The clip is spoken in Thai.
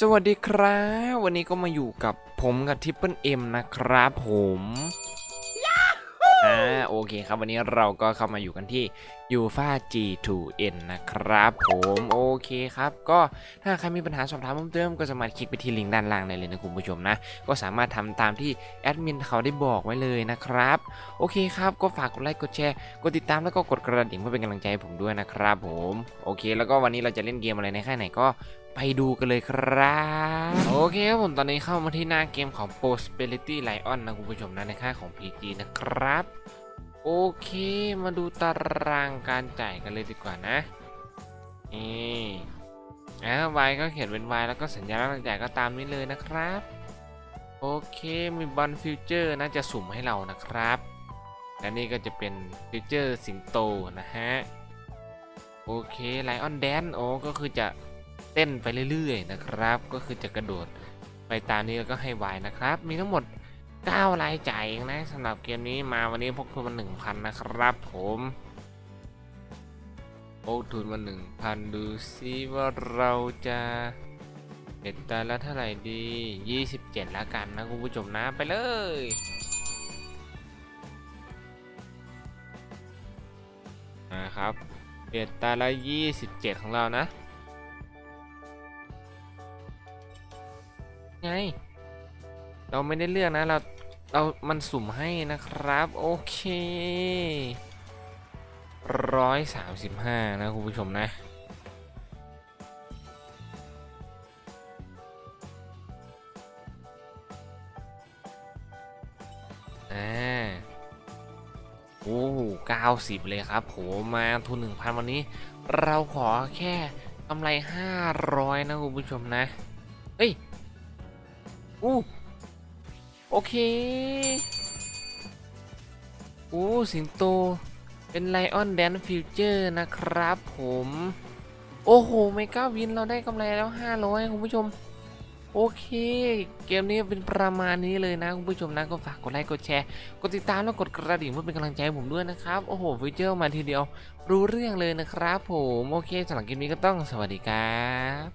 สวัสดีครับ วันนี้ก็มาอยู่กับผมกับทิปเปิลเอ็มนะครับผมอ่าโอเคครับวันนี้เราก็เข้ามาอยู่กันที่ u f a G2N นะครับผมโอเคครับ ก็ถ้าใครมีปัญหาสอบถามเพิ่มเติมก็สามารถคลิกไปที่ลิงก์ด้านล่างได้เลยนะคุณผู้ชมนะ ก็สามารถทำตามที่แอดมินเขาได้บอกไว้เลยนะครับ โอเคครับก็ฝากกดไลค์กดแชร์กดติดตามแล้วก็กดกระดิ่งเพื่อเป็นกำลังใจให้ผมด้วยนะครับผมโอเค แล้วก็วันนี้เราจะเล่นเกมอะไรในค่ายไหนก็ ไปดูกันเลยครับ โอเคครับผมตอนนี้เข้ามาที่หน้าเกมของ Prosperity Lion นะคุณผู้ชมนะในค่าของ PG นะครับ โอเคมาดูตารางการจ่ายกันเลยดีกว่านะนี่อ่าวายก็เขียนเป็น Y แล้วก็สัญญาณการจ่ายก็ตามนี้เลยนะครับ โอเคมีบอลฟิวเจอร์น่าจะสุ่มให้เรานะครับและนี่ก็จะเป็นฟิวเจอร์สิงโตนะฮะ โอเคไลออนแดนโอ้ก็คือจะ เต้นไปเรื่อยๆนะครับ ก็คือจะกระโดดไปตามนี้แล้วก็ให้วายนะครับ มีทั้งหมด 9 รายจ่ายนะสำหรับเกมนี้มาวันนี้พกทุนมา1,000 นะครับผมพกทุนมา 1,000 ดูซิว่าเราจะเด็ดตาละเท่าไหร่ดี 27 แล้วกันนะคุณผู้ชมนะไปเลยนะครับเบ็ดตาละ 27 ของเรานะ ไง เราไม่ได้เลือกนะ เรา เรา มันสุ่มให้นะครับ โอเคร้อยสามสิบห้านะคุณผู้ชมนะ อ่า โอ้เก้าสิบเลยครับผมมาทุนหนึ่งพันวันนี้ เราขอแค่กำไรห้าร้อยนะคุณผู้ชมนะ เฮ้ย อู้โอเคอู้สิงโต เป็นไลออนแดนฟิวเจอร์นะครับผม โอ้โหเมกาวินเราได้กำไรแล้ว 500 คุณผู้ชม โอเค เกมนี้เป็นประมาณนี้เลยนะ คุณผู้ชมนะ ก็ฝากกดไลค์ กดแชร์ กดติดตามแล้วกดกระดิ่งเพื่อเป็นกำลังใจให้ผมด้วยนะครับ โอ้โหฟิวเจอร์มาทีเดียว รู้เรื่องเลยนะครับผม โอเคสำหรับเกมนี้ก็ต้องสวัสดีครับ